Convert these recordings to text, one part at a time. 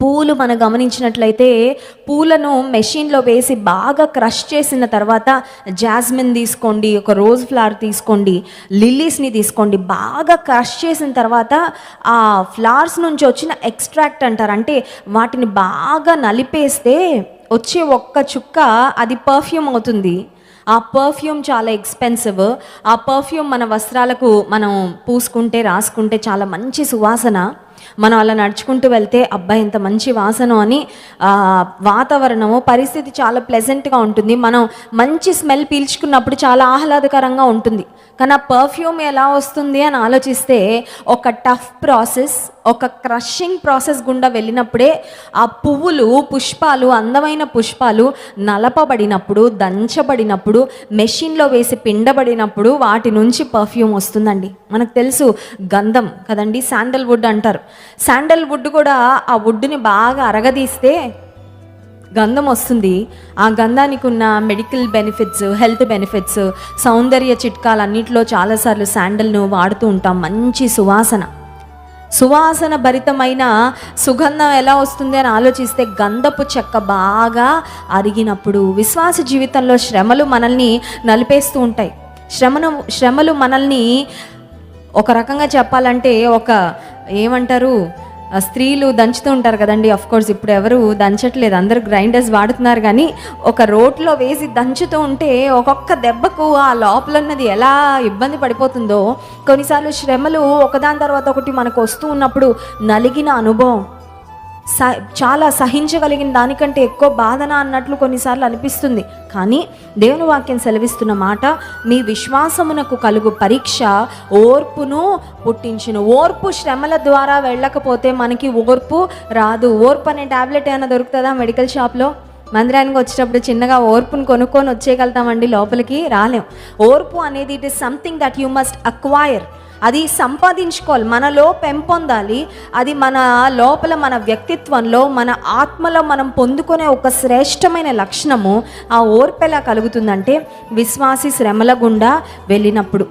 పూలు మనం గమనించినట్లయితే పూలను మెషిన్లో వేసి బాగా క్రష్ చేసిన తర్వాత జాస్మిన్ తీసుకోండి ఒక రోజ్ ఫ్లవర్ తీసుకోండి లిల్లీస్ని తీసుకోండి బాగా క్రష్ చేసిన తర్వాత ఆ ఫ్లవర్స్ నుంచి వచ్చిన ఎక్స్ట్రాక్ట్ అంటారు. అంటే వాటిని బాగా నలిపేస్తే వచ్చే ఒక్క చుక్క అది పర్ఫ్యూమ్ అవుతుంది. ఆ పర్ఫ్యూమ్ చాలా ఎక్స్పెన్సివ్ ఆ పర్ఫ్యూమ్ మన వస్త్రాలకు మనం పూసుకుంటే రాసుకుంటే చాలా మంచి సువాసన. మనం అలా నడుచుకుంటూ వెళ్తే అబ్బాయి ఇంత మంచి వాసన అని వాతావరణము పరిస్థితి చాలా ప్లెజెంట్గా ఉంటుంది. మనం మంచి స్మెల్ పీల్చుకున్నప్పుడు చాలా ఆహ్లాదకరంగా ఉంటుంది. కానీ ఆ పర్ఫ్యూమ్ ఎలా వస్తుంది అని ఆలోచిస్తే ఒక టఫ్ ప్రాసెస్ ఒక క్రషింగ్ ప్రాసెస్ గుండా వెళ్ళినప్పుడే ఆ పువ్వులు పుష్పాలు అందమైన పుష్పాలు నలపబడినప్పుడు దంచబడినప్పుడు మెషిన్లో వేసి పిండబడినప్పుడు వాటి నుంచి పర్ఫ్యూమ్ వస్తుందండి. మనకు తెలుసు గంధం కదండి శాండల్ వుడ్ అంటారు. శాండల్వుడ్ కూడా ఆ వుడ్ని బాగా అరగదీస్తే గంధం వస్తుంది. ఆ గంధానికి ఉన్న మెడికల్ బెనిఫిట్స్ హెల్త్ బెనిఫిట్స్ సౌందర్య చిట్కాలు అన్నింటిలో చాలాసార్లు శాండల్ను వాడుతూ ఉంటాం. మంచి సువాసన. సువాసన భరితమైన సుగంధం ఎలా వస్తుంది అని ఆలోచిస్తే గంధపు చెక్క బాగా అరిగినప్పుడు విశ్వాస జీవితంలో శ్రమలు మనల్ని నలిపేస్తూ ఉంటాయి. శ్రమను శ్రమలు మనల్ని ఒక రకంగా చెప్పాలంటే ఒక ఏమంటారు? స్త్రీలు దంచుతూ ఉంటారు కదండి. అఫ్ కోర్స్ ఇప్పుడు ఎవరు దంచట్లేదు. అందరు గ్రైండర్స్ వాడుతున్నారు కానీ ఒక రోట్లో వేసి దంచుతూ ఉంటే ఒక్కొక్క దెబ్బకు ఆ లోపల ఉన్నది ఎలా ఇబ్బంది పడిపోతుందో కొన్నిసార్లు శ్రమలు ఒకదాని తర్వాత ఒకటి మనకు వస్తూ ఉన్నప్పుడు నలిగిన అనుభవం. స చాలా సహించగలిగిన దానికంటే ఎక్కువ బాధన అన్నట్లు కొన్నిసార్లు అనిపిస్తుంది. కానీ దేవుని వాక్యం సెలవిస్తున్న మాట మీ విశ్వాసమునకు కలుగు పరీక్ష ఓర్పును పుట్టించును. ఓర్పు శ్రమల ద్వారా వెళ్ళకపోతే మనకి ఓర్పు రాదు. ఓర్పు అనే టాబ్లెట్ ఏమైనా దొరుకుతుందా మెడికల్ షాప్లో? మందిరానికి వచ్చేటప్పుడు చిన్నగా ఓర్పును కొనుక్కొని వచ్చేయగలుగుతామండి లోపలికి రాలేం. ఓర్పు అనేది it is something that you must acquire. అది సంపాదించుకోవాలి మనలో పెంపొందాలి. అది మన లోపల మన వ్యక్తిత్వంలో మన ఆత్మలో మనం పొందుకునే ఒక శ్రేష్టమైన లక్షణము ఆ ఓర్పు ఎలా కలుగుతుందంటే విశ్వాసి శ్రమల గుండా వెళ్ళినప్పుడు.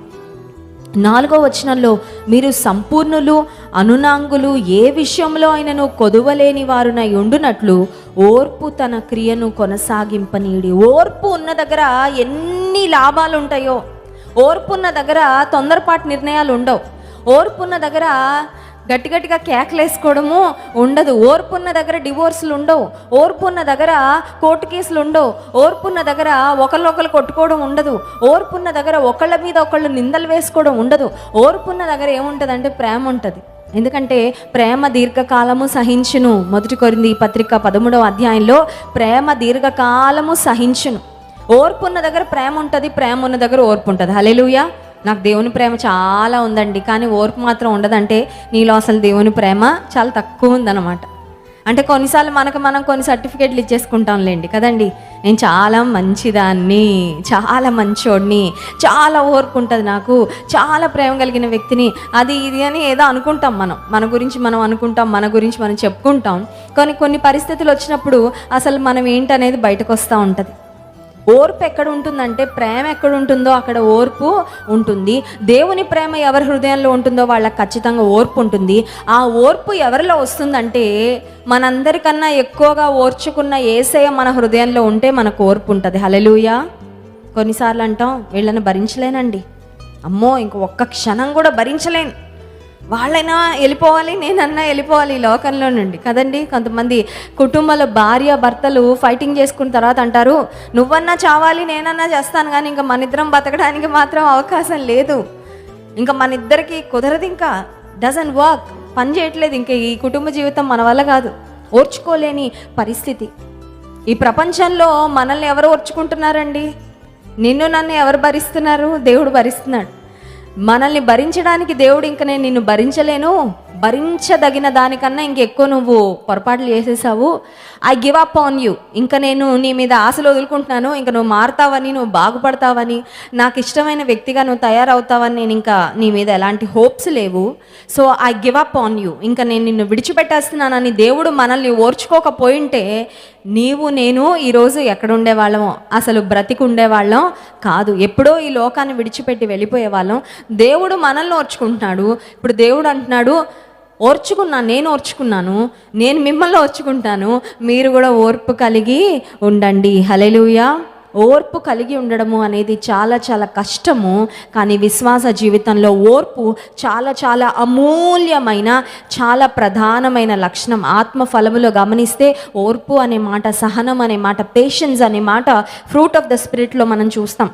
నాలుగో వచనంలో మీరు సంపూర్ణులు అనునాంగులు ఏ విషయంలో అయినను కొదువలేని వారునై ఉండునట్లు ఓర్పు తన క్రియను కొనసాగింపనీడి ఓర్పు ఉన్న దగ్గర ఎన్ని లాభాలు ఉంటాయో ఓర్పున్న దగ్గర తొందరపాటు నిర్ణయాలు ఉండవు. ఓర్పున్న దగ్గర గట్టి గట్టిగా కేకలేసుకోవడము ఉండదు. ఓర్పున్న దగ్గర డివోర్సులు ఉండవు. ఓర్పున్న దగ్గర కోర్టు కేసులు ఉండవు. ఓర్పున్న దగ్గర ఒకళ్ళొకళ్ళు కొట్టుకోవడం ఉండదు. ఓర్పున్న దగ్గర ఒకళ్ళ మీద ఒకళ్ళు నిందలు వేసుకోవడం ఉండదు. ఓర్పున్న దగ్గర ఏముంటుందంటే ప్రేమ ఉంటుంది. ఎందుకంటే ప్రేమ దీర్ఘకాలము సహించును. మొదటి కొరింది ఈ పత్రిక పదమూడవ అధ్యాయంలో ప్రేమ దీర్ఘకాలము సహించును. ఓర్పు ఉన్న దగ్గర ప్రేమ ఉంటుంది ప్రేమ ఉన్న దగ్గర ఓర్పు ఉంటుంది. హలేలుయా నాకు దేవుని ప్రేమ చాలా ఉందండి. కానీ ఓర్పు మాత్రం ఉండదంటే నీలో అసలు దేవుని ప్రేమ చాలా తక్కువ ఉందన్నమాట. అంటే కొన్నిసార్లు మనకు మనం కొన్ని సర్టిఫికేట్లు ఇచ్చేసుకుంటాంలేండి. కదండి? నేను చాలా మంచిదాన్ని చాలా మంచోడిని చాలా ఓర్పు ఉంటుంది నాకు చాలా ప్రేమ కలిగిన వ్యక్తిని అది ఇది అని ఏదో అనుకుంటాం మనం. మన గురించి మనం అనుకుంటాం మన గురించి మనం చెప్పుకుంటాం. కానీ కొన్ని పరిస్థితులు వచ్చినప్పుడు అసలు మనం ఏంటనేది బయటకు వస్తూ ఉంటుంది. ఓర్పు ఎక్కడ ఉంటుందంటే ప్రేమ ఎక్కడ ఉంటుందో అక్కడ ఓర్పు ఉంటుంది. దేవుని ప్రేమ ఎవరి హృదయంలో ఉంటుందో వాళ్ళకి ఖచ్చితంగా ఓర్పు ఉంటుంది. ఆ ఓర్పు ఎవరిలో వస్తుందంటే మనందరికన్నా ఎక్కువగా ఓర్చుకున్న ఏసయ మన హృదయంలో ఉంటే మనకు ఓర్పు ఉంటుంది. హలలుయా కొన్నిసార్లు అంటాం వీళ్ళని భరించలేనండి. అమ్మో ఇంక ఒక్క క్షణం కూడా భరించలేను. వాళ్ళైనా వెళ్ళిపోవాలి నేనన్నా వెళ్ళిపోవాలి ఈ లోకంలో నుండి. కదండి? కొంతమంది కుటుంబాల భార్య భర్తలు ఫైటింగ్ చేసుకున్న తర్వాత అంటారు నువ్వన్నా చావాలి నేనన్నా చేస్తాను కానీ ఇంకా మన ఇద్దరం బతకడానికి మాత్రం అవకాశం లేదు. ఇంకా మన ఇద్దరికి కుదరదు ఇంకా. డజన్ వర్క్ పని చేయట్లేదు. ఇంకా ఈ కుటుంబ జీవితం మన వల్ల కాదు. ఓర్చుకోలేని పరిస్థితి. ఈ ప్రపంచంలో మనల్ని ఎవరు ఓర్చుకుంటున్నారండి? నిన్ను నన్ను ఎవరు భరిస్తున్నారు? దేవుడు భరిస్తున్నాడు. మనల్ని భరించడానికి దేవుడు ఇంక నేను నిన్ను భరించలేను. భరించదగిన దానికన్నా ఇంకెక్కువ నువ్వు పొరపాట్లు చేసేసావు. I give up on you ఇంకా నేను నీ మీద ఆశలు వదులుకుంటున్నాను. ఇంకా నువ్వు మారుతావని నువ్వు బాగుపడతావని నాకు ఇష్టమైన వ్యక్తిగా నువ్వు తయారవుతావని నేను ఇంకా నీ మీద ఎలాంటి హోప్స్ లేవు. So I give up on you ఇంకా నేను నిన్ను విడిచిపెట్టేస్తున్నానని దేవుడు మనల్ని ఓర్చుకోకపోయింటే నీవు నేను ఈరోజు ఎక్కడుండేవాళ్ళమో అసలు బ్రతికి ఉండేవాళ్ళం కాదు. ఎప్పుడో ఈ లోకాన్ని విడిచిపెట్టి వెళ్ళిపోయే వాళ్ళం దేవుడు మనల్ని ఓర్చుకుంటున్నాడు. ఇప్పుడు దేవుడు అంటున్నాడు ఓర్చుకున్నాను నేను ఓర్చుకున్నాను నేను మిమ్మల్ని ఓర్చుకుంటాను. మీరు కూడా ఓర్పు కలిగి ఉండండి. హలెలుయా ఓర్పు కలిగి ఉండడము అనేది చాలా చాలా కష్టము. కానీ విశ్వాస జీవితంలో ఓర్పు చాలా చాలా అమూల్యమైన చాలా ప్రధానమైన లక్షణం. ఆత్మ ఫలములో గమనిస్తే ఓర్పు అనే మాట సహనం అనే మాట పేషెన్స్ అనే మాట ఫ్రూట్ ఆఫ్ ద స్పిరిట్లో మనం చూస్తాం.